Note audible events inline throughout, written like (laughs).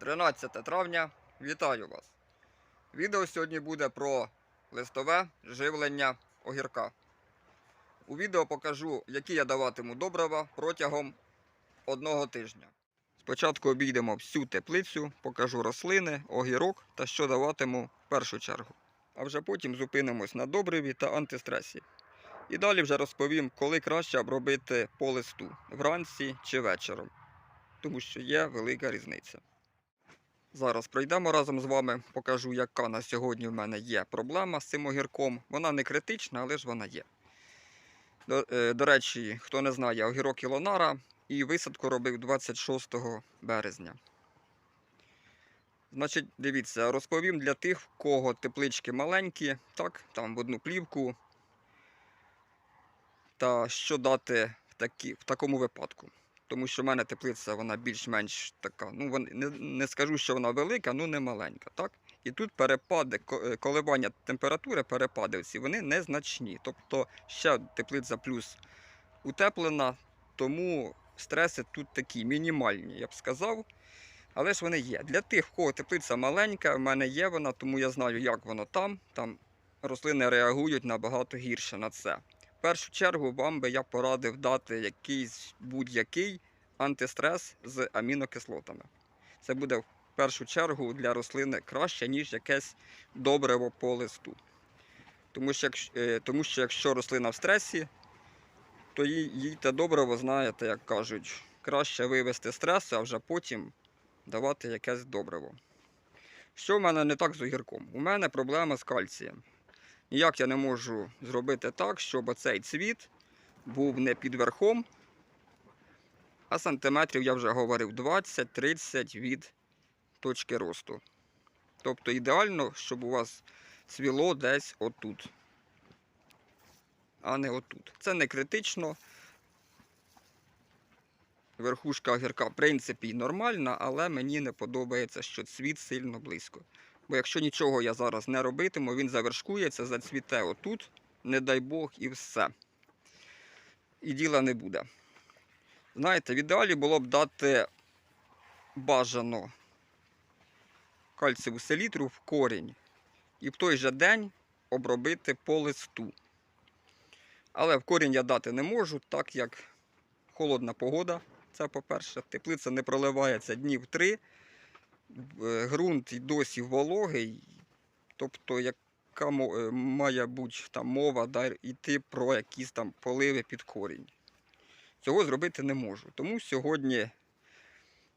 13 травня. Вітаю вас! Відео сьогодні буде про листове живлення огірка. У відео покажу, які я даватиму добрива протягом одного тижня. Спочатку обійдемо всю теплицю, покажу рослини, огірок та що даватиму в першу чергу. А вже потім зупинимось на добриві та антистресі. І далі вже розповім, коли краще обробити по листу вранці чи вечором, тому що є велика різниця. Зараз пройдемо разом з вами, покажу, яка на сьогодні в мене є проблема з цим огірком. Вона не критична, але ж вона є. До, е, до речі, хто не знає, огірок Ілонара і висадку робив 26 березня. Значить, дивіться, розповім для тих, в кого теплички маленькі, так, там в одну плівку. Та що дати в, такі, в такому випадку. Тому що в мене теплиця вона більш-менш така. Ну, не, не скажу, що вона велика, ну не маленька. Так? І тут перепади, е, коливання температури, перепади ці, вони незначні. Тобто ще теплиця плюс утеплена, тому стреси тут такі мінімальні, я б сказав. Але ж вони є. Для тих, в кого теплиця маленька, в мене є вона, тому я знаю, як воно там. Там рослини реагують набагато гірше на це. В першу чергу вам би я порадив дати якийсь будь-який антистрес з амінокислотами. Це буде в першу чергу для рослини краще, ніж якесь добриво по листу. Тому що, е, тому що якщо рослина в стресі, то їй, їй те добриво, знаєте, як кажуть, краще вивести стрес, а вже потім давати якесь добриво. Що в мене не так з огірком? У мене проблема з кальцієм. Ніяк я не можу зробити так, щоб оцей цвіт був не під верхом, а сантиметрів, я вже говорив, 20-30 від точки росту. Тобто ідеально, щоб у вас цвіло десь отут, а не отут. Це не критично. Верхушка огірка, в принципі, нормальна, але мені не подобається, що цвіт сильно близько. Бо якщо нічого я зараз не робитиму, він завершкується, зацвіте отут, не дай Бог, і все. І діла не буде. Знаєте, в ідеалі було б дати бажано кальцеву селітру в корінь і в той же день обробити по листу. Але в корінь я дати не можу, так як холодна погода. Це по-перше, теплиця не проливається днів три. Е, ґрунт досі вологий, тобто яка е, має бути мова да, йти про якісь там поливи під корінь. Цього зробити не можу. Тому сьогодні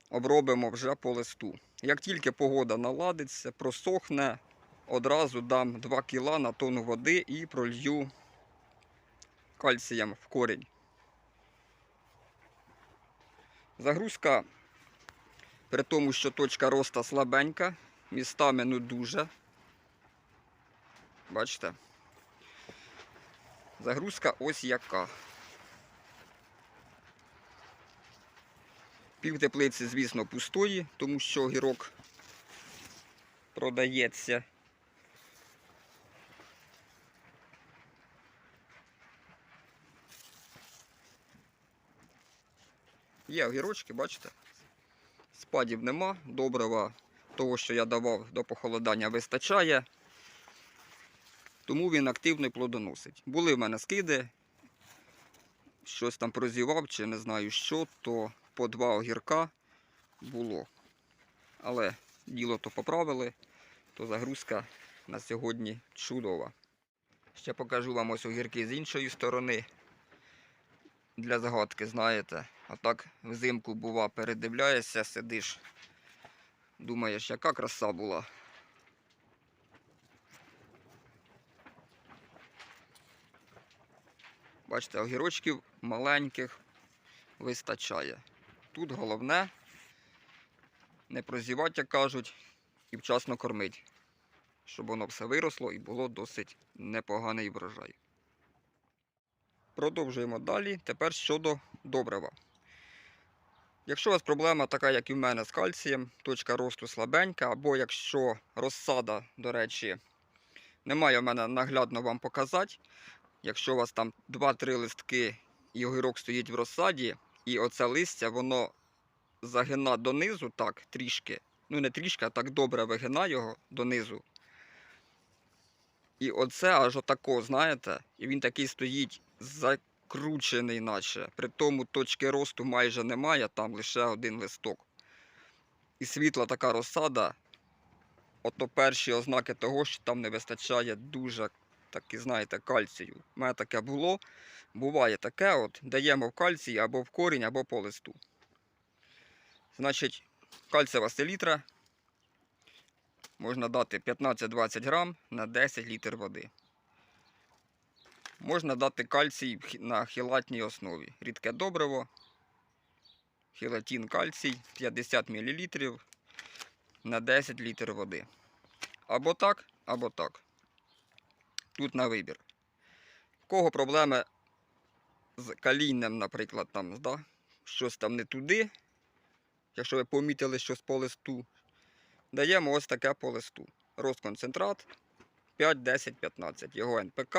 обробимо вже по листу. Як тільки погода наладиться, просохне, одразу дам 2 кіла на тонну води і пролью кальцієм в корінь. Загрузка при тому, що точка росту слабенька, містами ну дуже. Бачите? Загрузка ось яка. Пів теплиці, звісно, пустої, тому що огірок продається. Є огірочки, бачите? Спадів нема, добрива того, що я давав до похолодання, вистачає. Тому він активно плодоносить. Були в мене скиди, щось там прозівав чи не знаю що, то по два огірка було. Але діло то поправили, то загрузка на сьогодні чудова. Ще покажу вам ось огірки з іншої сторони. Для загадки, знаєте. А так взимку бува, передивляєшся, сидиш, думаєш, яка краса була. Бачите, огірочків маленьких вистачає. Тут головне не прозівати, як кажуть, і вчасно кормити, щоб воно все виросло і було досить непоганий врожай. Продовжуємо далі. Тепер щодо добрива. Якщо у вас проблема така, як і в мене з кальцієм, точка росту слабенька, або якщо розсада, до речі, немає в мене наглядно вам показати, якщо у вас там 2-3 листки і огірок стоїть в розсаді, і оце листя, воно загина донизу так трішки, ну не трішки, а так добре вигинаю його донизу. І оце аж отако, знаєте, і він такий стоїть закручений, наче. При тому точки росту майже немає, там лише один листок. І світла така розсада, ото перші ознаки того, що там не вистачає дуже таки, знаєте, кальцію. У мене таке було. Буває таке, от даємо в кальцій або в корінь, або по листу. Значить, кальцієва селітра можна дати 15-20 грам на 10 літр води. Можна дати кальцій на хілатній основі. Рідке добриво, хілатін кальцій 50 мл на 10 літр води. Або так, або так. Тут на вибір. В кого проблеми з калійнем, наприклад, там, да? щось там не туди. Якщо ви помітили щось по листу, даємо ось таке по листу. Розконцентрат 5, 10, 15. Його НПК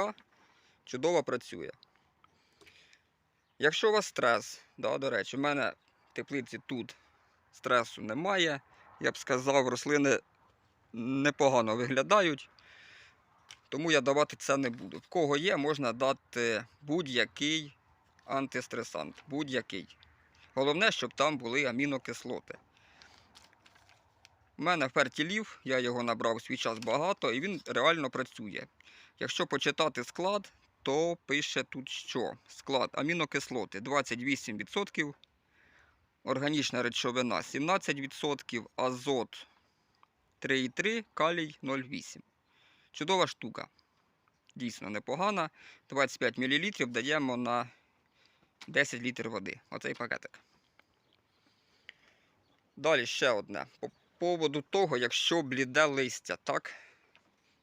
чудово працює. Якщо у вас стрес, да, до речі, у мене в теплиці тут стресу немає. Я б сказав, рослини непогано виглядають. Тому я давати це не буду. В кого є, можна дати будь-який антистресант. Будь-який. Головне, щоб там були амінокислоти. У мене фертілів, я його набрав свій час багато, і він реально працює. Якщо почитати склад, то пише тут що? Склад амінокислоти 28%, органічна речовина 17%, азот 3,3, калій 0,8. Чудова штука. Дійсно непогана. 25 мл даємо на 10 літрів води. Оцей пакетик. Далі ще одне. По поводу того, якщо бліде листя, так?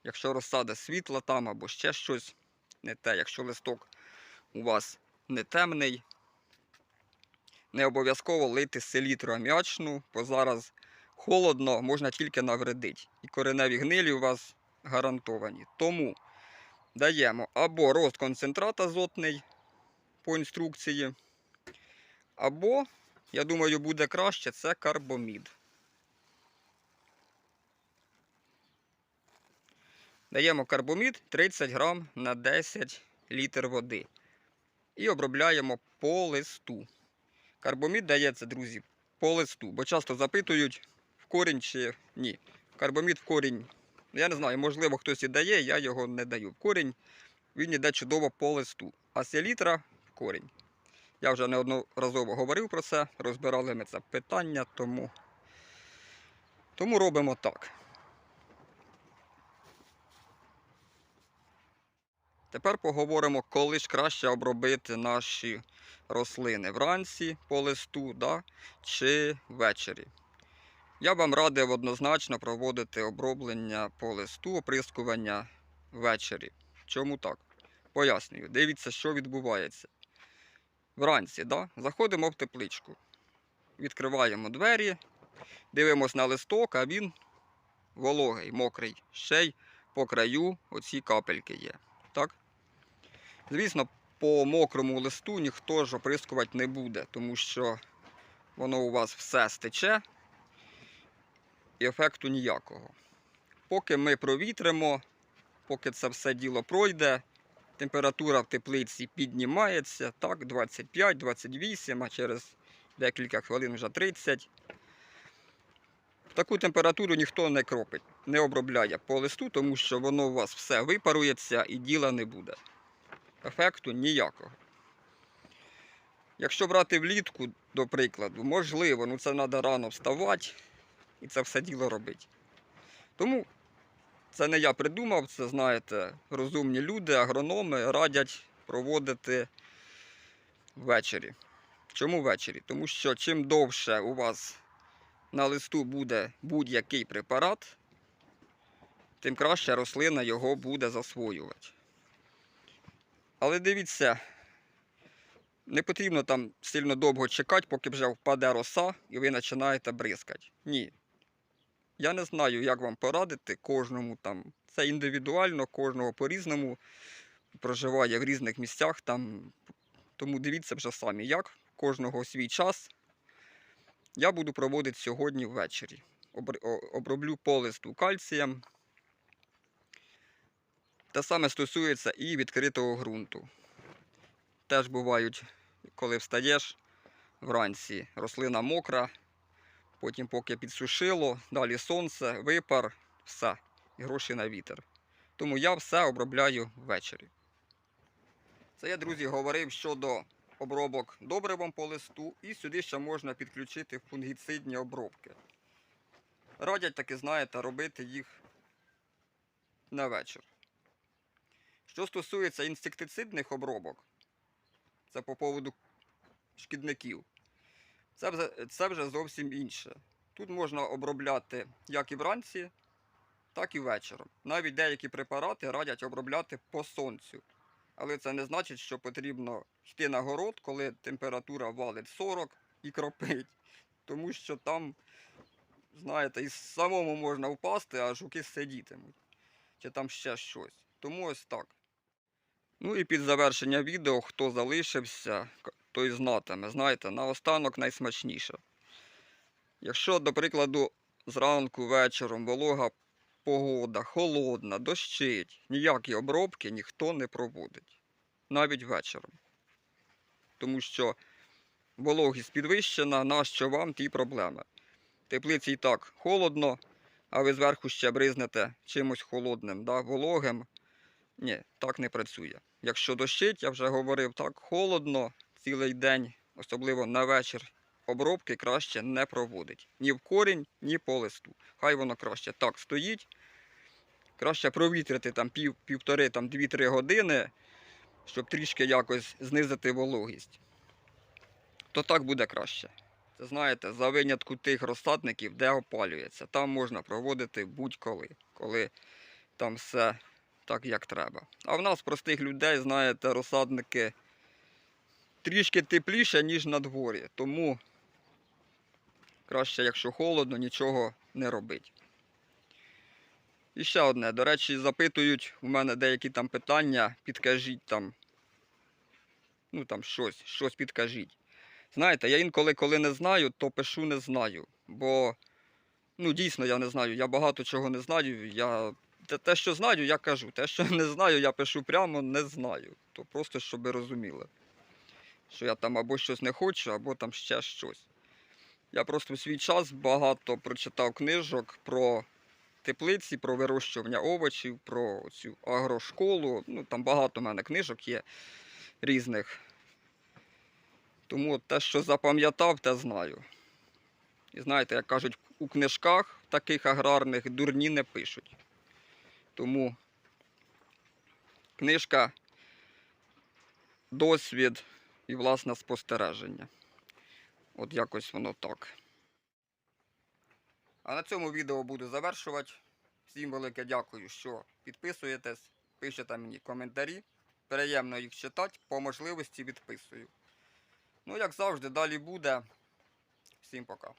Якщо розсада світла там або ще щось не те, якщо листок у вас не темний, не обов'язково лити селітру аміачну, бо зараз холодно, можна тільки навредити. І кореневі гнилі у вас гарантовані. Тому даємо або розконцентрат азотний по інструкції, або, я думаю, буде краще, це карбомід. Даємо карбомід 30 грам на 10 літр води. І обробляємо по листу. Карбомід дається, друзі, по листу, бо часто запитують в корінь чи ні. Карбомід в корінь, я не знаю, можливо, хтось і дає, я його не даю в корінь. Він йде чудово по листу. А селітра в корінь. Я вже неодноразово говорив про це, розбирали ми це питання, тому, тому робимо так. Тепер поговоримо, коли ж краще обробити наші рослини вранці по листу да, чи ввечері. Я вам радив однозначно проводити оброблення по листу, оприскування ввечері. Чому так? Пояснюю. Дивіться, що відбувається. Вранці да, заходимо в тепличку, відкриваємо двері, дивимося на листок, а він вологий, мокрий. Ще й по краю оці капельки є. Так? Звісно, по мокрому листу ніхто ж оприскувати не буде, тому що воно у вас все стече і ефекту ніякого. Поки ми провітримо, поки це все діло пройде, температура в теплиці піднімається, так, 25-28, а через декілька хвилин вже 30. В таку температуру ніхто не кропить, не обробляє по листу, тому що воно у вас все випарується і діла не буде. Ефекту ніякого. Якщо брати влітку, до прикладу, можливо, ну це треба рано вставати і це все діло робити. Тому це не я придумав, це, знаєте, розумні люди, агрономи радять проводити ввечері. Чому ввечері? Тому що чим довше у вас на листу буде будь-який препарат, тим краще рослина його буде засвоювати. Але дивіться, не потрібно там сильно довго чекати, поки вже впаде роса і ви починаєте бризкати. Ні. Я не знаю, як вам порадити кожному там. Це індивідуально, кожного по-різному проживає в різних місцях. Там. Тому дивіться вже самі, як кожного свій час. Я буду проводити сьогодні ввечері. обр- оброблю по листу кальцієм. Те саме стосується і відкритого ґрунту. Теж бувають, коли встаєш вранці, рослина мокра, потім поки підсушило, далі сонце, випар, все, гроші на вітер. Тому я все обробляю ввечері. Це я, друзі, говорив щодо обробок добривом по листу, і сюди ще можна підключити фунгіцидні обробки. Радять таки, знаєте, робити їх на вечір. Що стосується інсектицидних обробок, це по поводу шкідників, це це вже зовсім інше. Тут можна обробляти як і вранці, так і вечором. Навіть деякі препарати радять обробляти по сонцю. Але це не значить, що потрібно йти на город, коли температура валить 40 і кропить. Тому що там, знаєте, і самому можна впасти, а жуки сидітимуть. Чи там ще щось. Тому ось так. Ну і під завершення відео, хто залишився, той знатиме. Знаєте, наостанок найсмачніше. Якщо, до прикладу, зранку, вечором волога погода, холодна, дощить, ніякі обробки ніхто не проводить. Навіть вечором. Тому що вологість підвищена, нащо вам ті проблеми. Теплиці і так холодно, а ви зверху ще бризнете чимось холодним, да, вологим. Ні, так не працює. Якщо дощить, я вже говорив, так холодно цілий день, особливо на вечір, обробки краще не проводить. Ні в корінь, ні по листу. Хай воно краще так стоїть. Краще провітрити там пів, півтори, там дві-три години, щоб трішки якось знизити вологість. То так буде краще. Це знаєте, за винятку тих розсадників, де опалюється. Там можна проводити будь-коли, коли там все так, як треба. А в нас, простих людей, знаєте, розсадники трішки тепліше, ніж на дворі. Тому краще, якщо холодно, нічого не робить. І ще одне. До речі, запитують у мене деякі там питання, підкажіть там. Ну там щось, щось підкажіть. Знаєте, я інколи, коли не знаю, то пишу не знаю. Бо, ну дійсно я не знаю. Я багато чого не знаю. Я те, те, що знаю, я кажу. Те, що (laughs) не знаю, я пишу прямо не знаю. То просто щоб розуміли. Що я там або щось не хочу, або там ще щось. Я просто в свій час багато прочитав книжок про теплиці, про вирощування овочів, про цю агрошколу. Ну, там багато в мене книжок є різних. Тому те, що запам'ятав, те знаю. І знаєте, як кажуть, у книжках таких аграрних дурні не пишуть. Тому книжка, досвід і власне спостереження. От якось воно так. А на цьому відео буду завершувати. Всім велике дякую, що підписуєтесь, пишете мені коментарі. Приємно їх читати, по можливості відписую. Ну, як завжди, далі буде. Всім пока.